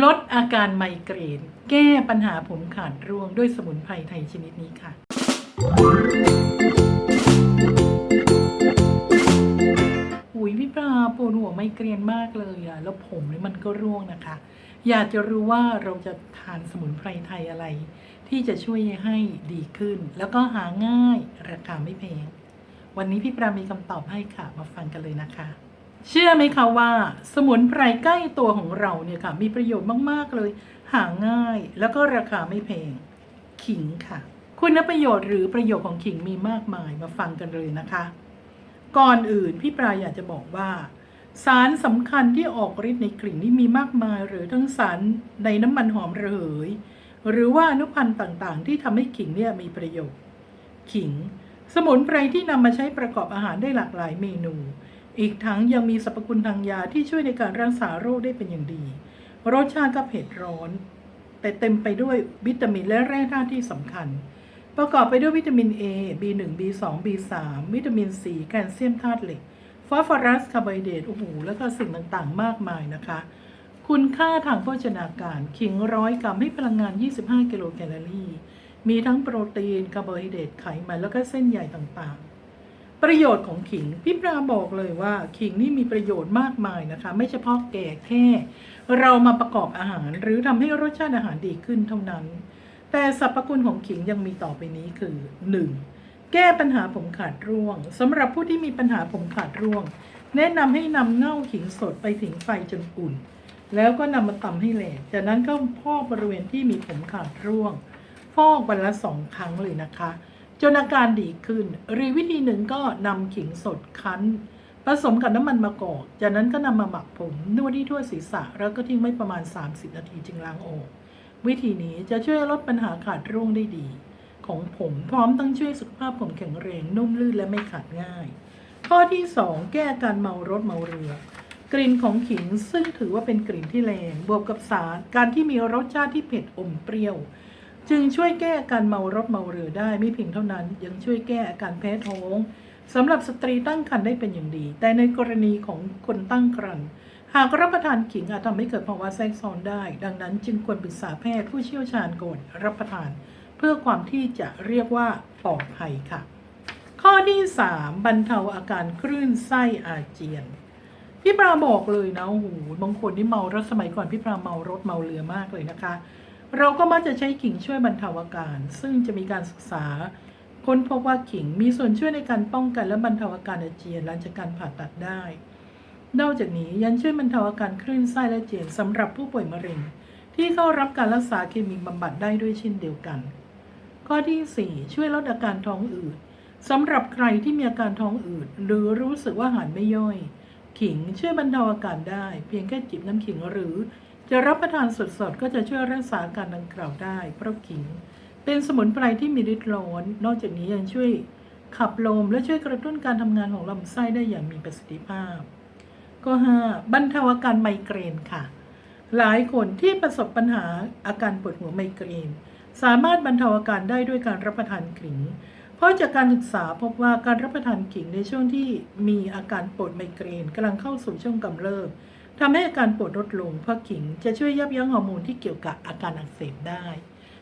ลดอาการไมเกรน แก้ปัญหาผมขาดร่วงด้วยสมุนไพรไทยชนิดนี้ค่ะ หุยพี่ปลาปวดหัวไมเกรนมากเลยอะแล้วผมนี่มันก็ร่วงนะคะ อยากจะรู้ว่าเราจะทานสมุนไพรไทยอะไร ที่จะช่วยให้ดีขึ้น แล้วก็หาง่ายราคาไม่แพงวันนี้พี่ปรามีคำตอบให้ค่ะ มาฟังกันเลยนะคะ เชื่อไหมคะว่า สมุนไพรใกล้ตัวของเราเนี่ยค่ะ มีประโยชน์มาก ๆ เลย หาง่ายแล้วก็ราคาไม่แพงขิงค่ะ คุณประโยชน์หรือประโยชน์ของขิงมีมากมายมาฟังกันเลยนะคะ ก่อนอื่นพี่ปลายอยากจะบอกว่า สารสำคัญที่ออกฤทธิ์ในกลิ่นนี่มีมากมาย หรือทั้งสารในน้ำมันหอมระเหย หรือว่าอนุพันธ์ต่างๆ ที่ทำให้ขิงเนี่ยมีประโยชน์ ขิง สมุนไพรที่นำมาใช้ประกอบอาหารได้หลากหลายเมนู อีกทั้งยังมีสรรพคุณทางยาที่ช่วยในการรักษาโรคได้เป็นอย่างดี รสชาติก็เผ็ดร้อน แต่เต็มไปด้วยวิตามินและแร่ธาตุที่สำคัญ ประกอบไปด้วยวิตามิน A B1 B2 B3 วิตามิน C แคลเซียมธาตุเหล็กฟอสฟอรัสคาร์โบไฮเดรตโอ้โหแล้วก็สิ่งต่างๆ มากมายนะคะ คุณค่าทางโภชนาการขิงร้อยกรัมให้พลังงาน 25 กิโลแคลอรี่ มีทั้งโปรตีนคาร์โบไฮเดรตไขมันแล้วก็เส้นใยต่างๆ ประโยชน์ของขิงพี่ปราบอกเลยว่า ขิงนี่มีประโยชน์มากมายนะคะ ไม่เฉพาะแก่แค่ เรามาประกอบอาหารหรือทำให้รสชาติอาหารดีขึ้นเท่านั้น แต่สรรพคุณของขิงยังมีต่อไปนี้คือ 1. แก้ปัญหาผมขาดร่วงสำหรับผู้ที่มีปัญหาผมขาดร่วง แนะนำให้นำเง่าขิงสดไปผิงไฟจนอุ่น แล้วก็นำมาตำให้แหลกจากนั้นก็พอกบริเวณที่มีผมขาดร่วง ฟอกวันละสองครั้งเลยนะคะ จนอาการดีขึ้น หรือวิธีหนึ่งก็นำขิงสดคั้น ผสมกับน้ำมันมะกอก จากนั้นก็นำมาหมักผมนวดที่ทั่วศีรษะ แล้วก็ทิ้งไว้ประมาณ 30 นาทีจึงล้างออกวิธีนี้จะช่วยลดปัญหาขาดร่วงได้ดี ของผมพร้อมทั้งช่วยสุขภาพผมแข็งแรงนุ่มลื่นและไม่ขาดง่าย ข้อที่ 2 แก้การเมารถเมาเรือ กลิ่นของขิงซึ่งถือว่าเป็นกลิ่นที่แรงบวกกับสารการที่มีรสชาติที่เผ็ดอมเปรี้ยว จึงช่วยแก้อาการเมารถเมาเรือได้ไม่เพียงเท่านั้น ยังช่วยแก้อาการแพ้ท้องสำหรับสตรีตั้งครรภ์ได้เป็นอย่างดี แต่ในกรณีของคนตั้งครรภ์หากรับประทานขิงอาจทำให้เกิดภาวะแทรกซ้อนได้ ดังนั้นจึงควรปรึกษาแพทย์ผู้เชี่ยวชาญก่อนรับประทาน เพื่อความที่จะเรียกว่าปลอดภัยค่ะ ข้อที่ 3 บรรเทาอาการคลื่นไส้อาเจียน พี่ปราบอกเลยนะโอ้โหบางคนที่เมารถสมัยก่อนพี่ปราเมารถเมาเรือมากเลยนะคะ เราก็มักจะใช้ขิงช่วยบรรเทาอาการ ซึ่งจะมีการศึกษา ค้นพบว่าขิงมีส่วนช่วยในการป้องกันและบรรเทาอาการอาเจียนหลังจากการผ่าตัดได้ นอกจากนี้ยังช่วยบรรเทาอาการคลื่นไส้และเจียนสำหรับผู้ป่วยมะเร็ง ที่เข้ารับการรักษาเคมีบำบัดได้ด้วยเช่นเดียวกัน ข้อที่ 4 ช่วยลดอาการท้องอืดสำหรับใครที่มีอาการท้องอืดหรือรู้สึกว่าอาหารไม่ย่อย ขิงช่วยบรรเทาอาการได้ เพียงแค่จิบน้ำขิงหรือ จะรับประทานสดๆ ก็จะช่วยรักษาการดังกล่าวได้ เพราะขิง เป็นสมุนไพรที่มีฤทธิ์ร้อน นอกจากนี้ยังช่วยขับลมและช่วยกระตุ้นการทำงานของลำไส้ได้อย่างมีประสิทธิภาพ ก็ 5. บรรเทาอาการไมเกรนค่ะ หลายคนที่ประสบปัญหาอาการปวดหัวไมเกรน สามารถบรรเทาอาการได้ด้วยการรับประทานขิง เพราะจากการศึกษาพบว่าการรับประทานขิงในช่วงที่มีอาการปวดไมเกรนกำลังเข้าสู่ช่วงกำเริบ ทำให้อาการปวดลดลงเพราะขิงจะช่วยยับยั้งฮอร์โมนที่เกี่ยวกับอาการอักเสบได้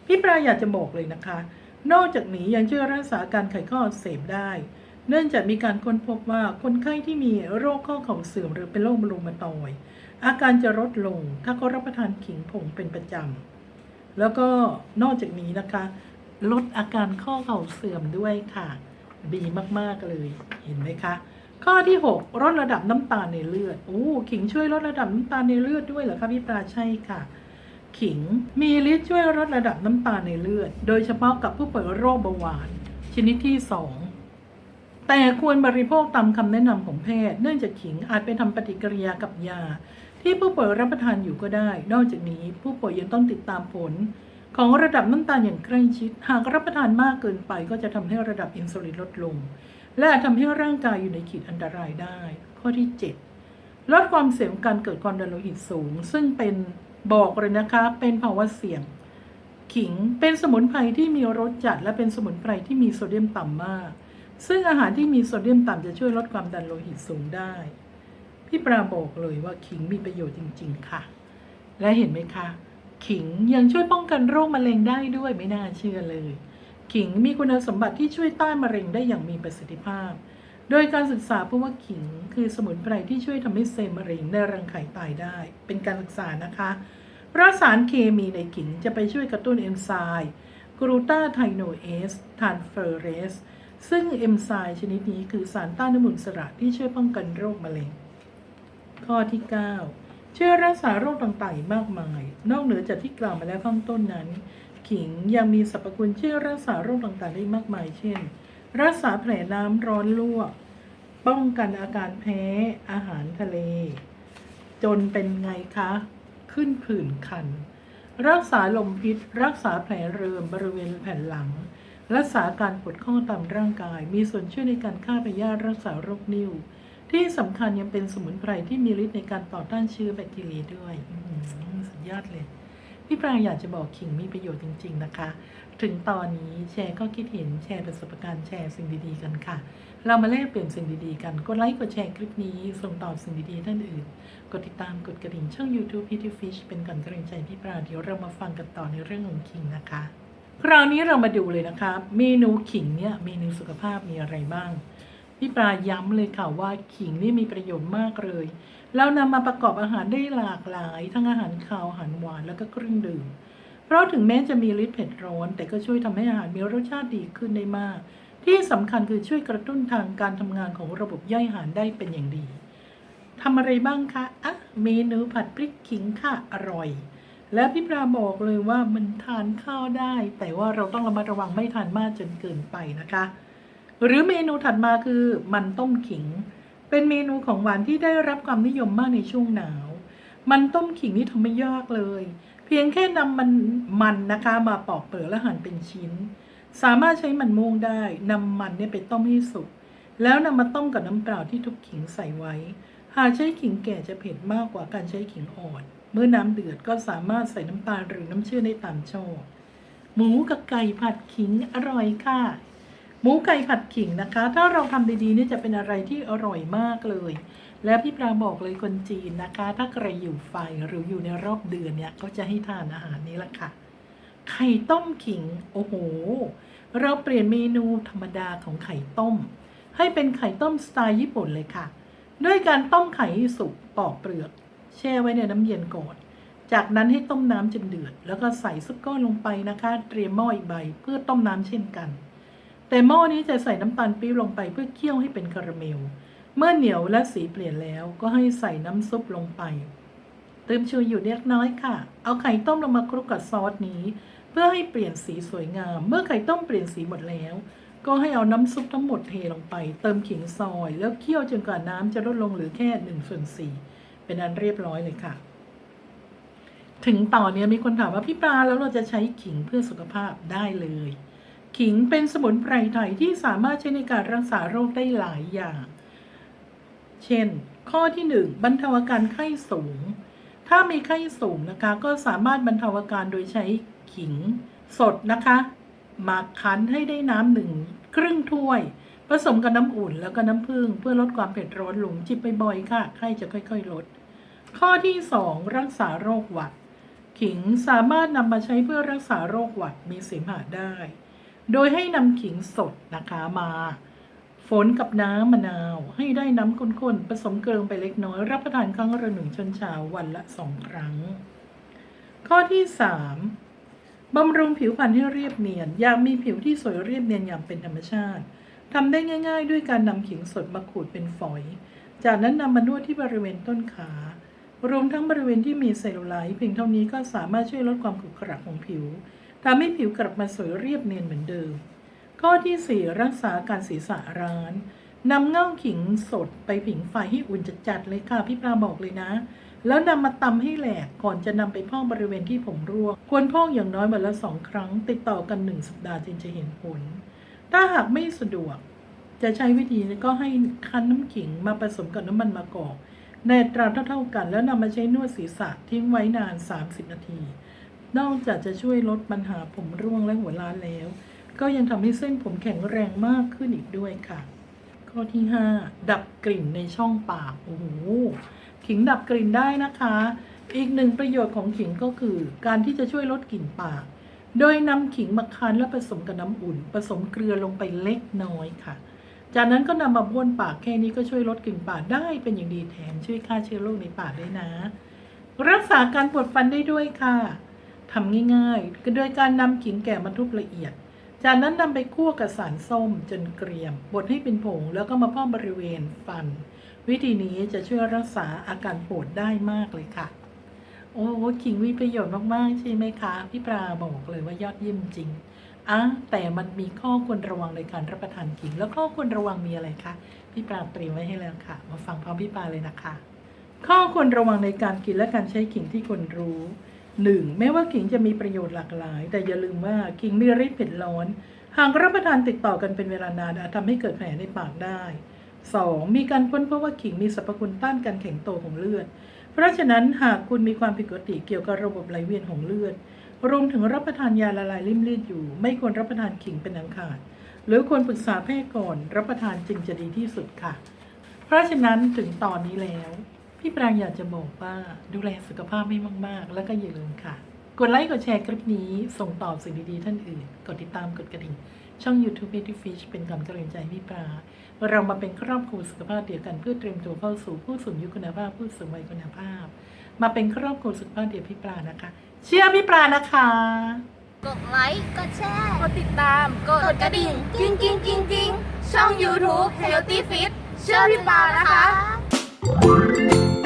พี่ปราอยากจะบอกเลยนะคะ นอกจากนี้ยังช่วยรักษาการไขข้ออักเสบได้ เนื่องจากมีการค้นพบว่าคนไข้ที่มีโรคข้อเข่าเสื่อมหรือเป็นโรคมะเร็งมาตอยอาการจะลดลงถ้าเขารับประทานขิงผงเป็นประจำแล้วก็นอกจากนี้นะคะ ลดอาการข้อเข่าเสื่อมด้วยค่ะ ดีมากๆเลยเห็นไหมคะ ข้อที่ 6 ลดระดับน้ำตาลในเลือด โอ้ ขิงช่วยลดระดับน้ำตาลในเลือดด้วยเหรอคะพี่ปลาใช่ค่ะ ขิงมีฤทธิ์ช่วยลดระดับน้ำตาลในเลือด โดยเฉพาะกับผู้ป่วยโรคเบาหวาน ชนิดที่ 2 แต่ควรบริโภคตามคำแนะนำของแพทย์ เนื่องจากขิงอาจไปทำปฏิกิริยากับยา ที่ผู้ป่วยรับประทานอยู่ก็ได้ นอกจากนี้ผู้ป่วยยังต้องติดตามผล ของระดับน้ำตาลอย่างใกล้ชิด หากรับประทานมากเกินไปก็จะทำให้ระดับอินซูลินลดลง และอาจทำให้ร่างกายอยู่ในขีดอันตรายได้ ข้อที่ 7 ลดความเสี่ยงการเกิดความดันโลหิตสูง ซึ่งเป็นบอกเลยนะคะเป็นภาวะเสี่ยง ขิงเป็นสมุนไพรที่มีรสจัด และเป็นสมุนไพรที่มีโซเดียมต่ำมาก ซึ่งอาหารที่มีโซเดียมต่ำจะช่วยลดความดันโลหิตสูงได้ พี่ปราบอกเลยว่าขิงมีประโยชน์จริง ๆ ค่ะ และเห็นไหมคะ ขิงยังช่วยป้องกันโรคมะเร็งได้ด้วยไม่น่าเชื่อเลย ขิงมีคุณสมบัติที่ช่วยต้านมะเร็งได้อย่างมีประสิทธิภาพ โดยการศึกษาพบว่าขิงคือสมุนไพรที่ช่วยทำให้เซลล์มะเร็งในรังไข่ตายได้ เป็นการศึกษานะคะเพราะสารเคมีในขิงจะไปช่วยกระตุ้นเอนไซม์กลูตาไทโนเอสทานเฟอเรสซึ่งเอนไซม์ชนิดนี้คือสารต้านอนุมูลอิสระที่ช่วยป้องกันโรคมะเร็ง ข้อที่ 9 ช่วยรักษาโรคต่างๆอีกมากมาย นอกเหนือจากที่กล่าวมาแล้วข้างต้นนั้น ขิงยังมีสรรพคุณช่วยรักษาโรคต่างๆได้มากมาย เช่น รักษาแผลน้ำร้อนลวก ป้องกันอาการแพ้อาหารทะเล จนเป็นไงคะ ขึ้นผื่นคัน รักษาลมพิษ รักษาแผลเริมบริเวณแผ่นหลัง รักษาการปวดข้อตามร่างกาย มีส่วนช่วยในการฆ่าพยาธิรักษาโรคนิ่ว ที่สำคัญยังเป็นสมุนไพรที่มีฤทธิ์ในการต่อต้านเชื้อแบคทีเรียด้วยสุดยอดเลย พี่ปรางอยากจะบอกขิงมีประโยชน์จริง ๆ นะคะ ถึงตอนนี้แชร์ก็คิดเห็นแชร์ประสบการณ์แชร์สิ่งดีๆกันค่ะ เรามาแลกเปลี่ยนสิ่งดีๆกัน กดไลค์กดแชร์คลิปนี้ ส่งต่อสิ่งดีๆท่านอื่น กดติดตามกดกระดิ่งช่อง YouTube p t Fish เป็นก่อนกำลังใจพี่ปราเดี๋ยวเรามาฟังกันต่อในเรื่องของขิงนะคะ คราวนี้เรามาดูเลยนะคะ เมนูขิงเนี่ยเมนูสุขภาพมีอะไรบ้าง พี่ปลาย้ำเลยค่ะว่าขิงนี่มีประโยชน์มากเลยเรานำมาประกอบอาหารได้หลากหลาย ทั้งอาหารคาวอาหารหวานแล้วก็เครื่องดื่ม เพราะถึงแม้จะมีฤทธิ์เผ็ดร้อน แต่ก็ช่วยทำให้อาหารมีรสชาติดีขึ้นได้มาก ที่สำคัญคือช่วยกระตุ้นทางการทำงานของระบบย่อยอาหารได้เป็นอย่างดีทำอะไรบ้างคะอะเมนูผัดพริกขิงค่ะอร่อย และพี่ปลาบอกเลยว่ามันทานข้าวได้ แต่ว่าเราต้องระมัดระวังไม่ทานมากจนเกินไปนะคะ หรือเมนูถัดมาคือมันต้มขิง เป็นเมนูของหวานที่ได้รับความนิยมมากในช่วงหนาว มันต้มขิงนี่ทำไม่ยากเลย เพียงแค่นำมันมันนะคะมาปอกเปลือกและหั่นเป็นชิ้น สามารถใช้มันม่วงได้นำมันเนี่ยไปต้มให้สุก แล้วนำมาต้มกับน้ำเปล่าที่ทุบขิงใส่ไว้ หากใช้ขิงแก่จะเผ็ดมากกว่าการใช้ขิงอ่อน เมื่อน้ำเดือดก็สามารถใส่น้ำตาลหรือน้ำเชื่อมได้ตามชอบหมูกับไก่ผัดขิงอร่อยค่ะ หมูไก่ผัดขิงนะคะ ถ้าเราทำดีๆนี่จะเป็นอะไรที่อร่อยมากเลย และพี่ปลาบอกเลยคนจีนนะคะ ถ้าใครอยู่ไฟหรืออยู่ในรอบเดือนเนี่ยก็จะให้ทานอาหารนี้ละค่ะ ไข่ต้มขิง โอ้โห เราเปลี่ยนเมนูธรรมดาของไข่ต้ม ให้เป็นไข่ต้มสไตล์ญี่ปุ่นเลยค่ะ ด้วยการต้มไข่ให้สุกปอกเปลือกแช่ไว้ในน้ำเย็นก่อน จากนั้นให้ต้มน้ำจนเดือด แล้วก็ใส่ซุปก้อนลงไปนะคะ เตรียมหม้ออีกใบเพื่อต้มน้ำเช่นกัน แต่หม้อนี้จะใส่น้ำตาลปี๊บลงไปเพื่อเคี่ยวให้เป็นคาราเมล เมื่อเหนียวและสีเปลี่ยนแล้วก็ให้ใส่น้ำซุปลงไป เติมชูอยู่เล็กน้อยค่ะ เอาไข่ต้มลงมาคลุกกับซอสนี้ เพื่อให้เปลี่ยนสีสวยงาม เมื่อไข่ต้มเปลี่ยนสีหมดแล้ว ก็ให้เอาน้ำซุปทั้งหมดเทลงไป เติมขิงซอย แล้วเคี่ยวจนกว่าน้ำจะลดลงเหลือแค่หนึ่งส่วนสี่เป็นอันเรียบร้อยเลยค่ะถึงตอนนี้มีคนถามว่าพี่ปลาแล้วเราจะใช้ขิงเพื่อสุขภาพได้เลย ขิงเป็นสมุนไพรไทยที่สามารถใช้ในการรักษาโรคได้หลายอย่าง เช่น ข้อที่หนึ่งบรรเทาอาการไข้สูง ถ้ามีไข้สูงนะคะก็สามารถบรรเทาอาการโดยใช้ขิงสดนะคะมาคั้นให้ได้น้ำหนึ่งครึ่งถ้วย ผสมกับน้ำอุ่นแล้วก็น้ำผึ้งเพื่อลดความเผ็ดร้อนลงจิบไปบ่อยค่ะไข้จะค่อยๆลด ข้อที่สองรักษาโรคหวัด ขิงสามารถนำมาใช้เพื่อรักษาโรคหวัดมีเสมหะได้ โดยให้นำขิงสดนะคะมา ฝนกับน้ำมะนาว ให้ได้น้ำข้นๆผสมเกลือไปเล็กน้อย รับประทานครั้งละหนึ่งช้อนชาวันละสองครั้ง ข้อที่สามบำรุงผิวพรรณให้เรียบเนียน อยากมีผิวที่สวยเรียบเนียนอย่างเป็นธรรมชาติทำได้ง่าย ๆ ด้วยการนำขิงสดมาขูดเป็นฝอย จากนั้นนำมานวดที่บริเวณต้นขารวมทั้งบริเวณที่มีเซลลูไลท์เพียงเท่านี้ก็สามารถช่วยลดความขรุขระของผิว ทำให้ผิวกลับมาสวยเรียบเนียนเหมือนเดิม ข้อที่ 4 รักษาการศีรษะร้านนำเง่าขิงสดไปผิงไฟให้อุ่นจัดๆเลยค่ะพี่ปลาบอกเลยนะ แล้วนำมาตำให้แหลกก่อนจะนำไปพอกบริเวณที่ผมร่วง ควรพอกอย่างน้อยวันละสองครั้ง ติดต่อกันหนึ่งสัปดาห์จึงจะเห็นผล ถ้าหากไม่สะดวก จะใช้วิธีก็ให้คั้นน้ำขิงมาผสมกับน้ำมันมะกอกในตราเท่าๆกัน แล้วนำมาใช้นวดศีรษะทิ้งไว้นาน 30 นาที นอกจากจะช่วยลดปัญหาผมร่วงและหัวล้านแล้ว ก็ยังทำให้เส้นผมแข็งแรงมากขึ้นอีกด้วยค่ะ ข้อที่ 5 ดับกลิ่นในช่องปากโอ้โหขิงดับกลิ่นได้นะคะ อีกหนึ่งประโยชน์ของขิงก็คือ การที่จะช่วยลดกลิ่นปาก โดยนำขิงมาคั้นและผสมกับน้ำอุ่น ผสมเกลือลงไปเล็กน้อยค่ะ จากนั้นก็นำมาบ้วนปากแค่นี้ก็ช่วยลดกลิ่นปากได้เป็นอย่างดีแถมช่วยฆ่าเชื้อโรคในปากได้นะ รักษาการปวดฟันได้ด้วยค่ะ ทำง่ายๆก็โดยการนำขิงแก่มาทุบละเอียด จากนั้นนำไปคั่วกับสารส้มจนเกรียม บดให้เป็นผงแล้วก็มาพ่อมบริเวณฟัน วิธีนี้จะช่วยรักษาอาการปวดได้มากเลยค่ะ โอ้โหขิงมีประโยชน์มากๆ ใช่ไหมคะ พี่ปลาบอกเลยว่ายอดเยี่ยมจริงอะแต่มันมีข้อควรระวังในการรับประทานขิง แล้วข้อควรระวังมีอะไรคะพี่ปลาเตรียมไว้ให้แล้วค่ะ มาฟังพร้อมพี่ปลาเลยนะคะ ข้อควรระวังในการกินและการใช้ขิงที่ควรรู้ หนึ่งแม้ว่าขิงจะมีประโยชน์หลากหลาย แต่อย่าลืมว่าขิงมีฤทธิ์เผ็ดร้อน หากรับประทานติดต่อกันเป็นเวลานานอาจทำให้เกิดแผลในปากได้ 2. มีการค้นพบว่าขิงมีสรรพคุณต้านการแข็งตัวของเลือด เพราะฉะนั้นหากคุณมีความผิดปกติเกี่ยวกับระบบไหลเวียนของเลือด รวมถึงรับประทานยาละลายริ่มเลือดอยู่ ไม่ควรรับประทานขิงเป็นอันขาด หรือควรปรึกษาแพทย์ก่อน รับประทานจึงจะดีที่สุดค่ะ เพราะฉะนั้นถึงตอนนี้แล้ว พี่ปรางอยากจะบอกว่าดูแลสุขภาพให้มาก ๆ แล้วก็อย่าลืมค่ะ กดไลค์กดแชร์คลิปนี้ ส่งต่อสิ่งดี ๆ ท่านอื่น กดติดตามกดกระดิ่ง ช่อง YouTube b a t y Fish เป็นกำลังใจให้พี่ปลาเรามาเป็นครอบครัวสุขภาพเดียวกันเพื่อเตรียมตัวเข้าสู่ผู้สูงอายุคุณภาพผู้สูงวัยคุณภาพ มาเป็นครอบครัวสุขภาพเดียวพี่ปลานะคะ เชื่อพี่ปลานะคะ กดไลค์ กดแชร์ กดติดตาม กดกระดิ่ง กิ้งกิ้งกิ้งกิ้งช่อง YouTube Healthy Fit เชื่อพี่ปานะคะ Thank.